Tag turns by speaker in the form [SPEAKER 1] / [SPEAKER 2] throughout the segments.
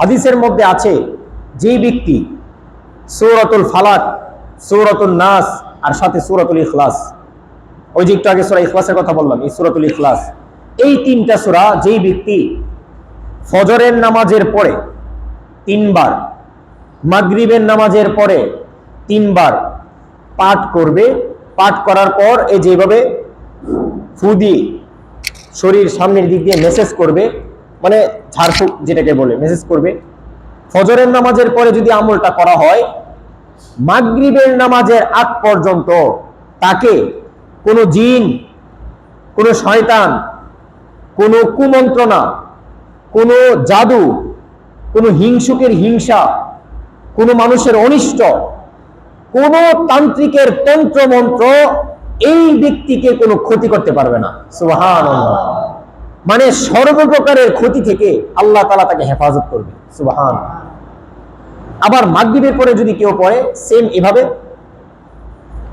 [SPEAKER 1] হাদিসের মধ্যে আছে, যেই ব্যক্তি সৌরতুল ফালাক সৌরতুল নাস আর সাথে সৌরতুল ইখলাস। ওই যে একটু আগে সুরা ইখলাসের কথা বললাম, এই সূরাতুল ইখলাস। এই তিনটা সূরা যেই ব্যক্তি ফজরের নামাজের পরে তিনবার, মাগরিবের নামাজের পরে তিনবার পাঠ করবে, পাঠ করার পর এই যেভাবে ফু দিয়ে শরীর সামনের দিক দিয়ে মেসেজ করবে মানে ঝাড়ফুঁক যেটাকে বলে, মেসেজ করবে। ফজরের নামাজের পরে যদি আমলটা করা হয়, মাগরিবের নামাজের আগ পর্যন্ত তাকে কোনো জিন, কোনো শয়তান, কোনো কুমন্ত্রণা, কোনো জাদু, কোনো হিংসুকের হিংসা, কোনো মানুষের অনিষ্ট, কোন তান্ত্রিকের তন্ত্র মন্ত্র এই ব্যক্তিকে কোনো ক্ষতি করতে পারবে না। সুবাহান মানে সর্বপ্রকারের ক্ষতি থেকে আল্লাহ তালা তাকে হেফাজত করবে। সুবাহান। আবার মাগরিবের পরে যদি কেউ পড়ে সেম এভাবে।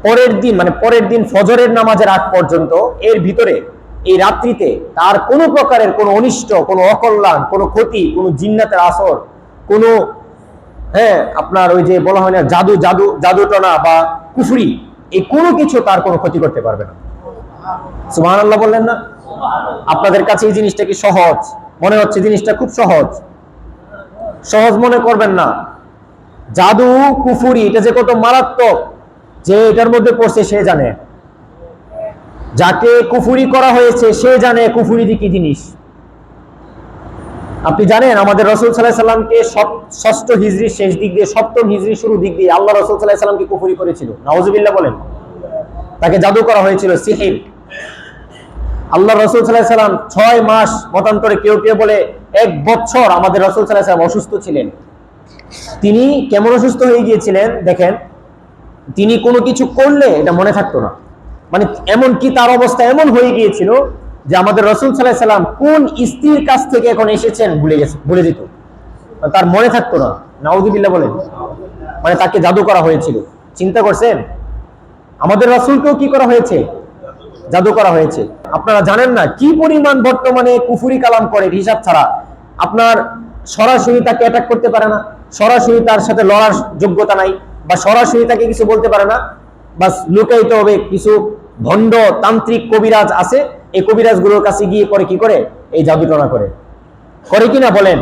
[SPEAKER 1] পরের দিন মানে পরের দিন ফজরের নামাজের আগ পর্যন্ত, এর ভিতরে, এই রাত্রিতে তার কোনো প্রকারের কোনো অনিষ্ট, কোনো অকল্যাণ, কোনো ক্ষতি, কোনো জিন্নাতের আসর, কোনো হ্যাঁ আপনার ওই যে বলা হয় না, জাদু জাদু জাদুটনা বা কুফরি, এই কোনো কিছু তার কোনো ক্ষতি করতে পারবে না। সুবহান আল্লাহ বললেন না? আপনাদের কাছে এই জিনিসটা কি সহজ? মনে হচ্ছে জিনিসটা খুব সহজ। সহজ মনে করবেন না। জাদু, কুফুরি, এটা যে কত মারাত্মক, যে এটার মধ্যে পড়ছে সে জানে। যাকে কুফুরি করা হয়েছে, সে জানে কুফুরি কি জিনিস। আপনি জানেন, আমাদের রসুল সাল্লাহ সাল্লামকে ষষ্ঠ হিজড়ির শেষ দিক দিয়ে, সপ্তম হিজড়ির শুরু দিক দিয়ে আল্লাহ রসুল সাল্লাহ সাল্লামকে কুফুরি করেছিল। নওয়াজুবিল্লাহ বলেন। তাকে জাদু করা হয়েছিল, সিহির। আল্লাহ রসুল সাল্লাহ সাল্লাম ছয় মাস মতান্তরে কেউ কেউ বলে এক বছর আমাদের রসুল সাল্লাহ সাল্লাম অসুস্থ ছিলেন। তিনি কেমন অসুস্থ হয়ে গিয়েছিলেন? দেখেন, তিনি কোনো কিছু করলে এটা মনে থাকতো না। মানে এমন কি তার অবস্থা এমন হয়ে গিয়েছিল যে আমাদের রসুল সাল্লাহ সাল্লাম কোন স্ত্রীর কাছ থেকে এখন এসেছেন ভুলে গেছে, ভুলে যেত। তার মনে থাকতো না। নাউজুবিল্লাহ বলেন। মানে তাকে জাদু করা হয়েছিল। চিন্তা করছেন? আমাদের রসুলকেও কি করা হয়েছে? জাদু করা হয়েছে। আপনারা জানেন না কি পরিমাণ বর্তমানে কুফুরি কালাম করে হিসাব ছাড়া আপনার সরাসরি তাকে অ্যাটাক করতে পারে না, সরাসরি তার সাথে লড়ার যোগ্যতা নাই বা সরাসরি তাকে কিছু বলতে পারে না। বাস লুকাইতে হবে কিছু ভণ্ড তান্ত্রিক কবিরাজ আছে, এই কবিরাজগুলোর কাছে গিয়ে করে কি করে? এই জাদুটনা করে। করে কিনা বলেন?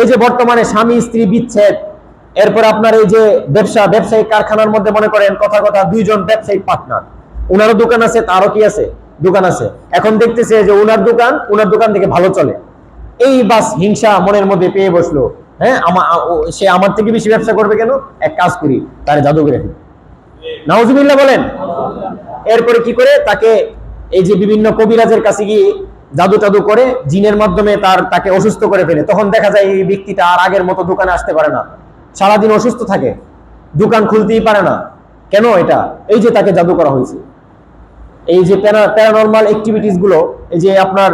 [SPEAKER 1] এই যে বর্তমানে স্বামী, স্ত্রী বিচ্ছেদ, এরপর আপনার এই যে ব্যবসা, ব্যবসায়িক কারখানার মধ্যে মনে করেন কথা কথা, দুইজন ব্যবসায়িক পার্টনার উনারও দোকান আছে, তারও কি আছে? দোকান আছে। এখন দেখতেছে যে উনার দোকান উনার দোকান থেকে ভালো চলে। এই বাস হিংসা মনের মধ্যে পেয়ে বসল। হ্যাঁ সে আমার থেকে বেশি ব্যবসা করবে কেন? এক কাজ করি, তারে জাদু করে বলেন। এরপরে কি করে? তাকে এই যে বিভিন্ন কবিরাজের কাছে গিয়ে জাদু টাদু করে, জিনের মাধ্যমে তার, তাকে অসুস্থ করে ফেলে। তখন দেখা যায় এই ব্যক্তিটা আর আগের মতো দোকানে আসতে পারে না। সারাদিন অসুস্থ থাকে। দোকান খুলতেই পারে না। কেন এটা? এই যে তাকে জাদু করা হয়েছে। এই যে প্যারানর্মাল অ্যাক্টিভিটিসগুলো, এই যে আপনার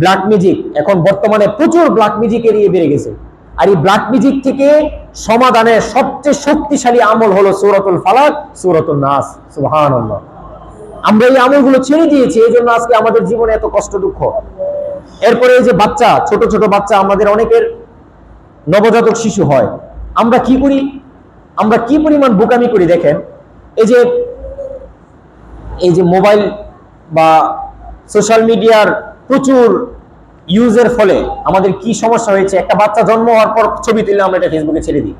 [SPEAKER 1] ব্ল্যাক মিউজিক এখন বর্তমানে প্রচুর ব্ল্যাক মিউজিক এরিয়ে বেড়ে গেছে। আর এই ব্ল্যাক মিউজিক থেকে সমাধানের সবচেয়ে শক্তিশালী আমল হলো সূরাতুল ফালাক সূরাতুল নাস, সুবহানাল্লাহ। আমরা এই আমলগুলো ছেড়ে দিয়েছি, এই জন্য আজকে আমাদের জীবনে এত কষ্ট, দুঃখ। এরপরে এই যে বাচ্চা, ছোট ছোট বাচ্চা, আমাদের অনেকের নবজাতক শিশু হয়। আমরা কি করি? আমরা কি পরিমাণ বোকামি করি, দেখেন? এই যে এই যে মোবাইল বা সোশ্যাল মিডিয়ার প্রচুর ইউজের ফলে আমাদের কি সমস্যা হয়েছে? একটা বাচ্চা জন্ম হওয়ার পর ছবি তুললে আমরা এটা ফেসবুকে ছেড়ে দিই।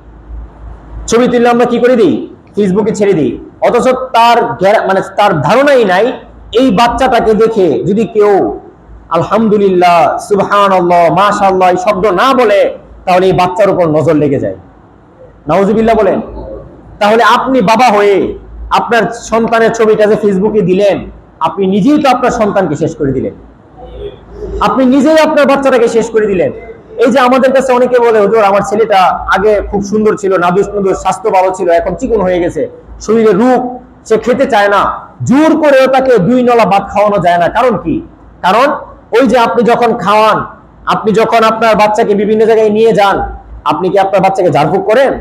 [SPEAKER 1] ছবি তুললে আমরা কি করে দিই? ফেসবুকে ছেড়ে দিই। অথচ তার মানে তার ধারণাই নাই, এই বাচ্চাটাকে দেখে যদি কেউ আলহামদুলিল্লাহ সুবহান আল্লাহ মাশাল্লাহ এই শব্দ না বলে, তাহলে এই বাচ্চার উপর নজর লেগে যায়। নাউজুবিল্লাহ বলেন, তাহলে আপনি বাবা হয়ে আপনার সন্তানের ছবিটা যে ফেসবুকে দিলেন, আপনি নিজেই তো আপনার সন্তানকে শেষ করে দিলেন। আপনি নিজেই আপনার বাচ্চাটাকে শেষ করে দিলেন। এই যে আমাদের কাছে অনেকে বলে, হুজুর, আমার ছেলেটা আগে খুব সুন্দর ছিল, নাদুস নুদুস, স্বাস্থ্য ভালো ছিল, এখন চিকন হয়ে গেছে, শরীরে রূপ সে খেতে চায় না। জোর করেও তাকে দুই নলা ভাত খাওয়ানো যায় না। কারণ কি? কারণ ওই যে আপনি যখন খাওয়ান, আপনি যখন আপনার বাচ্চাকে বিভিন্ন জায়গায় নিয়ে যান, আপনি কি আপনার বাচ্চাকে ঝাড়ফুঁক করেন?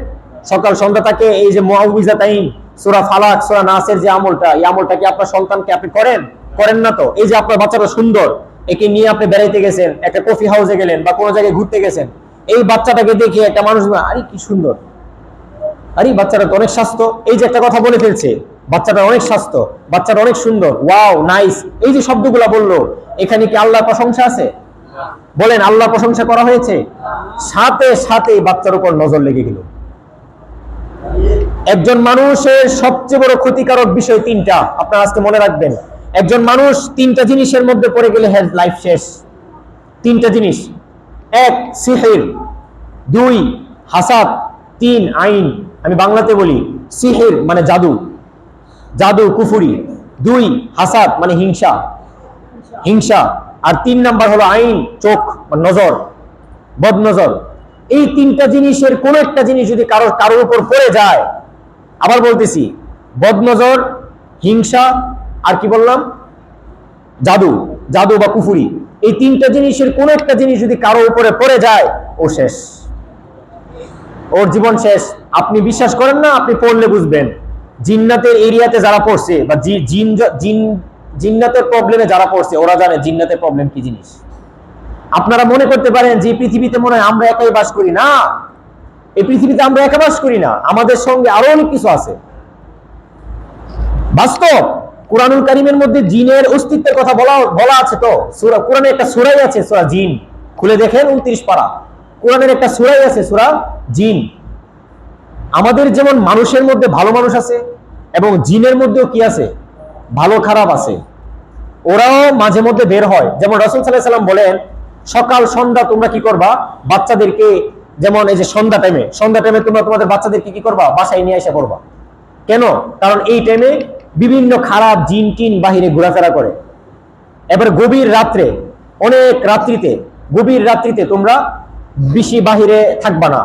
[SPEAKER 1] সকাল সন্ধ্যা তাকে এই যে মুআউযা তাইন সূরা ফালাক, সূরা নাসের যে আমলটা, এই আমলটা কি আপনার সন্তানকে আপনি করেন? করেন না তো। এই যে আপনার বাচ্চাটা সুন্দর, একে নিয়ে আপনি বেড়াইতে গেছেন, একটা কফি হাউসে গেলেন বা কোনো জায়গায় ঘুরতে গেছেন, এই বাচ্চাটাকে দেখে একটা মানুষ আরে, কি সুন্দর। আরে, বাচ্চাটা তো অনেক স্বাস্থ্য। এই যে একটা কথা বলে ফেলছে, বাচ্চাটা অনেক স্বাস্থ্য, বাচ্চাটা অনেক সুন্দর। Wow, nice. এই যে শব্দগুলা বলল, এখানে কি আল্লাহর প্রশংসা আছে? বলেন আল্লাহ প্রশংসা করা হয়েছে? সাথে সাথে বাচ্চার উপর নজর লেগে গেল। একজন মানুষের সবচেয়ে বড় ক্ষতিকারক বিষয় তিনটা, আপনারা আজকে মনে রাখবেন। একজন মানুষ তিনটা জিনিসের মধ্যে পড়ে গেলে হেলথ লাইফ শেষ। তিনটা জিনিস। এক, সিহির। দুই, হাসাদ। তিন, আইন। আমি বাংলাতে বলি, সিহির মানে জাদু। জাদু, কুফুরি। দুই, হাসাদ মানে হিংসা। হিংসা। আর তিন নাম্বার হলো আইন, চোখ বা নজর বদ নজর এই তিনটা জিনিসের কোন একটা জিনিস যদি কারোর কারোর উপর পড়ে যায় আবার বলতেছি বদ নজর হিংসা, আর কি বললাম? জাদু জাদু বা কুফুরি। এই তিনটা জিনিসের কোন একটা জিনিস যদি কারও উপরে পড়ে যায়, ও শেষ। ওর জীবন শেষ। আপনি বিশ্বাস করেন না, আপনি পড়লে বুঝবেন। জিন্নাতের এরিয়াতে যারা পড়ছে, বা জিন জিন, জিন্নাতের প্রবলেমে যারা পড়ছে, ওরা জানে জিন্নাতের প্রবলেম কি জিনিস। আপনারা মনে করতে পারেন যে পৃথিবীতে মনে হয় আমরা একাই বাস করি। না এই পৃথিবীতে আমরা একা বাস করি না, আমাদের সঙ্গে আরও অনেক কিছু আছে। বাস্তব, কোরআনুল কারিমের মধ্যে জিনের অস্তিত্বের কথা বলা বলা আছে তো। সুরা কোরআনে একটা সুরাই আছে, সূরা জিন। খুলে দেখেন 29 পারা। কোরআনের একটা সূরাই আছে, সুরা জিন। আমাদের যেমন মানুষের মধ্যে ভালো মানুষ আছে এবং জিনের মধ্যেও কি আছে? ভালো খারাপ আছে। ওরাও মাঝে মধ্যে বের হয়। যেমন রসুল সাল্লাহ সাল্লাম বলেন, সকাল সন্ধ্যা তোমরা কি করবা? বাচ্চাদেরকে যেমন এই যে সন্ধ্যা টাইমে সন্ধ্যা টাইমে তোমরা তোমাদের বাচ্চাদেরকে কি কি করবা? বাসায় নিয়ে এসে করবা কেন? কারণ এই টাইমে বিভিন্ন খারাপ জিন টিন বাহিরে ঘোরাফেরা করে। এবার গভীর রাত্রে, অনেক রাত্রিতে, গভীর রাত্রিতে তোমরা বেশি বাহিরে থাকবা না।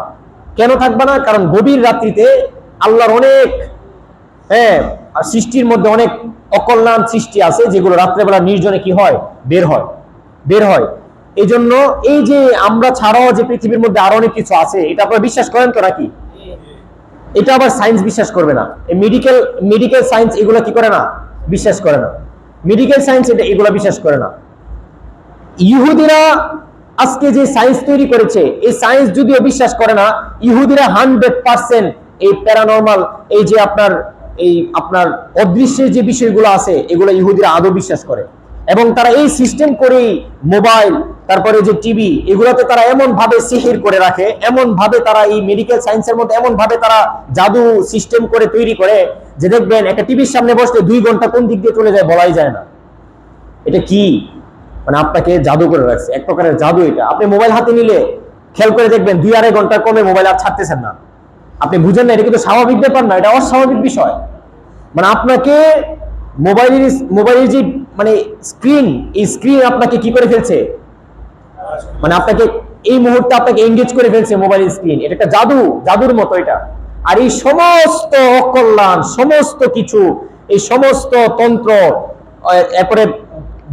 [SPEAKER 1] কেন থাকবা না? কারণ গভীর রাত্রিতে আল্লাহর অনেক হ্যাঁ সৃষ্টির মধ্যে অনেক অকল্যাণ সৃষ্টি আছে, যেগুলো রাত্রেবেলা নির্জনে কি হয়? বের হয়। বের হয়। এই জন্য এই যে আমরা ছাড়াও যে পৃথিবীর মধ্যে আরও অনেক কিছু আছে, এটা আপনারা বিশ্বাস করেন তো নাকি? এটা আবার সায়েন্স বিশ্বাস করবে না। মেডিকেল মেডিকেল সায়েন্স এগুলো কি করে না? বিশ্বাস করে না। মেডিকেল সায়েন্স এটা এগুলো বিশ্বাস করে না। ইহুদিরা আজকে যে সায়েন্স তৈরি করেছে, এই সায়েন্স যদিও বিশ্বাস করে না, ইহুদিরা হান্ড্রেড পার্সেন্ট এই প্যারানর্মাল এই যে আপনার, এই আপনার অদৃশ্যের যে বিষয়গুলো আছে, এগুলো ইহুদিরা আদৌ বিশ্বাস করে। এবং তারা এই সিস্টেম করেই মোবাইল তারপরে যে টিভি এগুলোতে তারা এমন ভাবে সিহির করে রাখে এমন ভাবে তারা এই মেডিকেল সায়েন্সের মধ্যে এমন ভাবে তারা জাদু সিস্টেম করে তৈরি করে যে দেখবেন একটা টিভির সামনে বসলে দুই ঘণ্টা কোন দিক দিয়ে চলে যায় বলাই যায় না। এটা কি? মানে আপনাকে জাদু করে রাখছে, এক প্রকারের জাদু এটা। আপনি মোবাইল হাতে নিলে খেয়াল করে দেখবেন দুই আড়াই ঘণ্টা কমে মোবাইল আর ছাড়তেছেন না। আপনি বুঝেন না, এটা কিন্তু স্বাভাবিক ব্যাপার না, এটা অস্বাভাবিক বিষয়। মানে আপনাকে মোবাইলের মোবাইলের যে মানে স্ক্রিন এই স্ক্রিন আপনাকে কি করে ফেলছে? মানে আপনাকে এই মুহূর্তে আপনাকে এঙ্গেজ করে ফেলছে মোবাইল স্ক্রিন এটা একটা জাদু, জাদুর মতো এটা। আর এই সমস্ত অকল্যাণ, সমস্ত কিছু, এই সমস্ত তন্ত্র এরপরে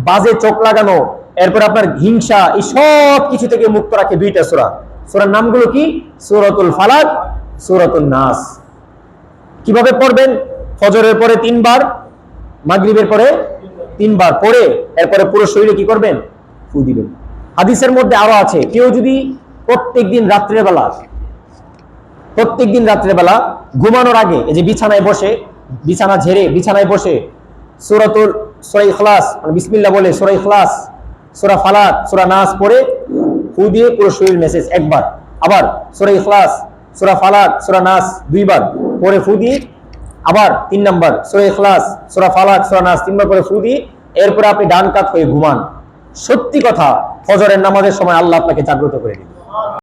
[SPEAKER 1] বাজে চোখ লাগানো, এরপরে আপনার হিংসা, এই সব কিছু থেকে মুক্ত রাখে দুইটা সূরা। সূরার নামগুলো কি? সূরাতুল ফালাক, সূরাতুন নাস। কীভাবে পড়বেন? ফজরের পরে তিনবার, মাগরিবের পরে তিনবার পড়ে এরপরে পুরো শরীরে কি করবেন? ফু দিবেন। হাদিসের মধ্যে আরও আছে, কেউ যদি প্রত্যেকদিন রাত্রের বেলা প্রত্যেকদিন রাত্রের বেলা ঘুমানোর আগে এই যে বিছানায় বসে, বিছানা ঝেড়ে, বিছানায় বসে সূরাতুল, সূরা ইখলাস মানে বিসমিল্লাহ বলে সূরা ইখলাস, সূরা ফালাক, সূরা নাস পড়ে ফু দিয়ে পুরো শরীর মেসেজ একবার, আবার সূরা ইখলাস, সূরা ফালাক, সূরা নাস দুইবার পরে ফু দিয়ে আবার তিন নম্বর সোয়ে খ্লাস সোরা ফালাক, সোরা নাস, তিনবার করে ফু এরপরে আপনি ডান কাত হয়ে ঘুমান। সত্যি কথা, ফজরের নামাজের সময় আল্লাহ আপনাকে জাগ্রত করে দিবে।